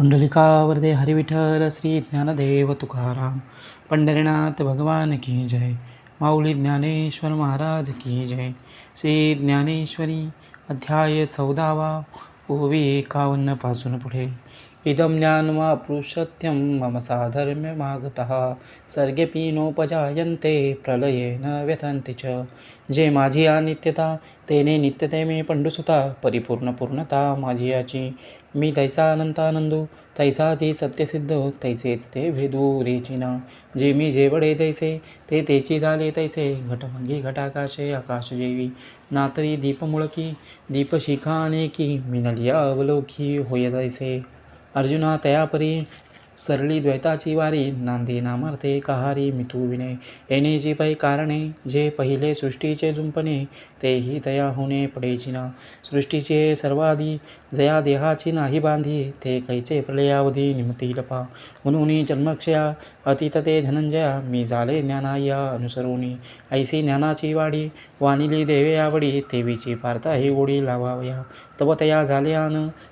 पुंडलिकावरदे हरिविठ्ठल श्री ज्ञानदेव तुकाराम पंढरीनाथ भगवान की जय माऊली ज्ञानेश्वर महाराज की जय श्री ज्ञानेश्वरी अध्याय चौदावा ओवी एकावन्नपासून पुढे. इदं ज्ञानमा पुरुषत्यं मम साधर्म्यमागतः। सर्गेपि नोपजायन्ते प्रलयेन व्यथन्ति च। जे माझी अनित्यता तेने नित्यते मे पंडुसुता परिपूर्ण पूर्णता माझी याची। मी तैसा अनंतानंदो तैसा जे सत्यसिद्ध तैसेच ते भेदू रेचिना जे मी जेवडे जैसे ते तेची झाले तैसे। घटभंगी म्हणजे घटाकाशे आकाश जेवी। नातरी दीपमुळकी दीपशिखा अनेकी। मिनलिया अवलोकी होय तैसे। अर्जुना तयापरी सरली द्वैताची वारी नांदी नामार्थे कहारी मिथू विने येण्याची पै कारणे जे पहिले सृष्टीचे जुंपणे तेही तया होणे पडेचिना. सृष्टीचे सर्वाधी जया देहाची नाही बांधी ते कैचे प्रलयावधी निमती लपा. म्हणून जन्मक्षया अतीत ते धनंजया मी झाले ज्ञानाया अनुसरूनी. ऐसी ज्ञानाची वाडी वानिली देवे आवडी देवीची पार्था ही गोडी लावावया. तव तया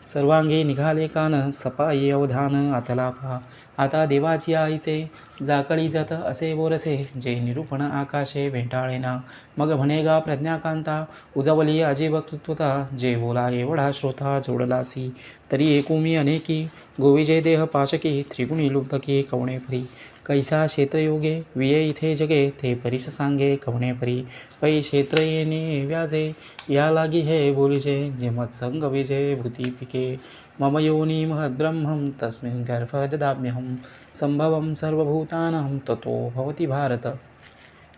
सर्वांगी निघाले कान सपाई अवधान आतला पहा आता देवाची आईसे जाकळी जात असे बोरसे जे निरूपण आकाशे वेंटाळेना. मग म्हणेगा प्रज्ञाकांता उजवली अजी वक्तृत्वता जे बोला एवढा श्रोता जोडलासी. तरी एकूमी अनेकी गोविजय देह पाशकी त्रिगुणी लुब्धकी कवणे फरी कैसा क्षेत्रयोगे? विये इथे जगे ते परीस सांगे कवणे परी? पै क्षेत्र येणे व्याजे या लागी हे बोलिजे जे मत्संग विजे भूती पिके। मम योनी महद्ब्रह्मं तस्मिन् गर्भददाम्यहं। संभवं सर्वभूतानां ततो भवति भारत।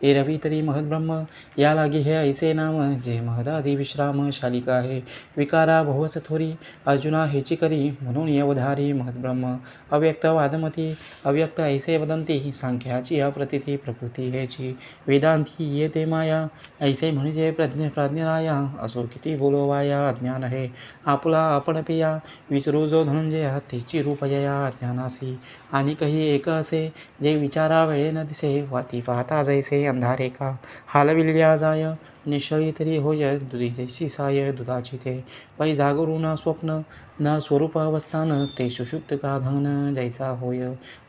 एरवी तरी महद्ब्रह्म या लागी हे ऐसे नाम जे महदादी विश्राम शालिका आहे विकारा भवस थोरी अर्जुना हेची करी म्हणून यवधारी महद्ब्रह्म अव्यक्त वादमती अव्यक्त ऐसे वदंती सांख्याची अप्रतिती प्रकृती हेची वेदांती येते माया ऐसे म्हणजे प्रज्ञ प्राज्ञराया असो किती बोलोवाया अज्ञान आहे आपुला आपण पिया विसरू जो धनंजय तेची रूपया अज्ञानासी आणि काही एक असे जे विचारा वेळे न दिसे वाती पाहता जैसे अंधारे का? हालविल्या जाय। निश्चळी तरी होय दुधी साय दुधाची ते पै जागरू न स्वप्न न स्वरूप अवस्थान ते सुषुप्त काधन जैसा होय।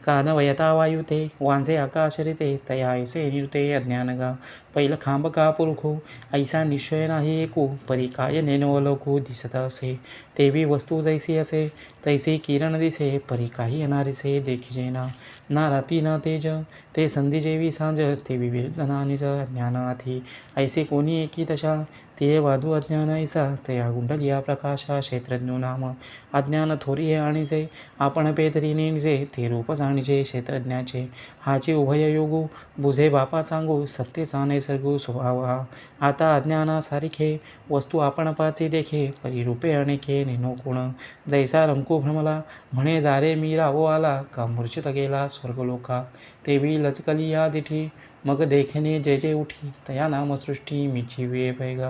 का न वयता वायू ते वांझे आकाश रिते तया ऐसे निरुते अज्ञान गा पैल खांब का पुरखो ऐसा निश्चय नाही एकू परी काय नेनवलोको दिसत असे। तेवी वस्तू जैसी असे तैसी किरण दिसे परी काही येणारीसे देखिजे ना ना राती ना तेज ते संधी जेवी सांज ते विविध निज ज्ञानाथी ऐसे कोण दोन्ही एकी तशा ते वादू अज्ञान तया गुंडलिया प्रकाशा क्षेत्रज्ञो नाम। अज्ञान थोरी हे आणिजे आपण पेदरी नेणजे ते रूप जाणीजे क्षेत्रज्ञाचे। हाची उभय योगू बुझे बापा सांगू सत्तेचा नैसर्गू स्वभाव। हा आता अज्ञानासारखे वस्तू आपण पाचे देखे परिरूपे अनेके नेनो कोण जैसा रंकू भ्रमला म्हणे जारे मी रावो आला का मूर्छित गेला स्वर्गलोका। तेवी लचकली या दिठी मग देखने जे जे उठी तया नामसृष्टी मिची वे पैगा।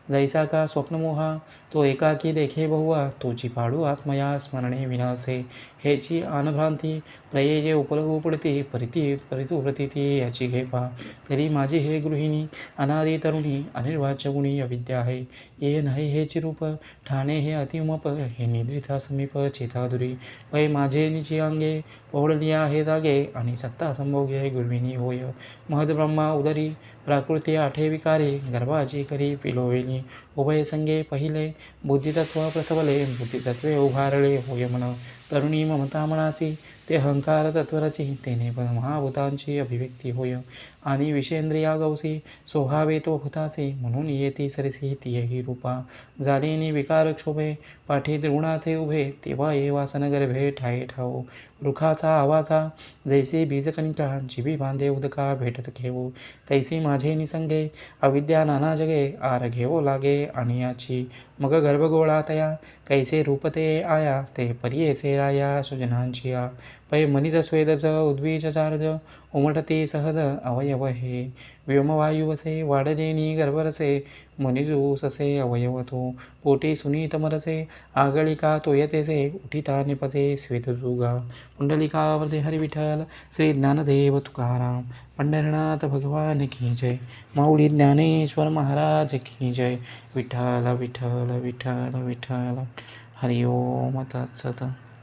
जैसा का स्वप्नमोहा तो एकाकी देखे बहुवा तोची पाडू आत्मया स्मरणे विनासे ह्याची आनभ्रांती प्रये जे उपलब्ध पडते परिती परितू प्रतिती याची घेपा। तरी माझी हे गृहिणी अनादी तरुणी अनिर्वाच्य गुणी अविद्या आहे। ये नाही हे चिरूप ठाणे हे अतिमप हे निद्रिता समीप चेतादुरी वय माझे निची अंगे पोहडली आहे जागे आणि सत्ता संभोगे गुरुविनी होय। महद्ब्रह्मा उदरी प्राकृती आठे विकारे गर्भाची करी पिलोवेली उभय संगे पहिले बुद्धितत्व प्रसवले बुद्धितत्वे उभारले होय म्हण. तरुणी ममता मनाची ते अहंकार तत्वरची तेने पण महाभूतांची अभिव्यक्ती होय. आणि विषेंद्रिया गौसी सोहावे तो भूतासे म्हणून येती सरसी तीही रूपा. झालेनी विकार क्षोभे पाठी द्रोणाचे उभे तेव्हा ये वासन गर्भे ठाये ठाऊ रुखाचा आवाका जैसे बीजकणिका जिबी बांधे उदका भेटत घेऊ तैसी माझे निसंगे अविद्या नाना जगे आर घेवो लागे आणि याची. मग गर्भगोळा तया कैसे रूपते आया ते परियेसे या सुजनांची आ पै मनिज स्वेदज उद्वीज चार्ज उमटते सहज अवयव हे। व्योमवायुवसे वाडदेनी गर्भरसे मनिजू ससे अवयव तो। पोटी सुनीत मरसे आगळिका तोयतेसे उठिता निपसे श्वेतजुगा पुंडलिकावरदे हरिविठल श्री ज्ञानदेव तुकाराम। पंढरनाथ भगवान की जय। माऊली ज्ञानेश्वर महाराज की जय। विठ्ठल विठ्ठल विठ्ठल विठ्ठल। हरिओम तत्सत।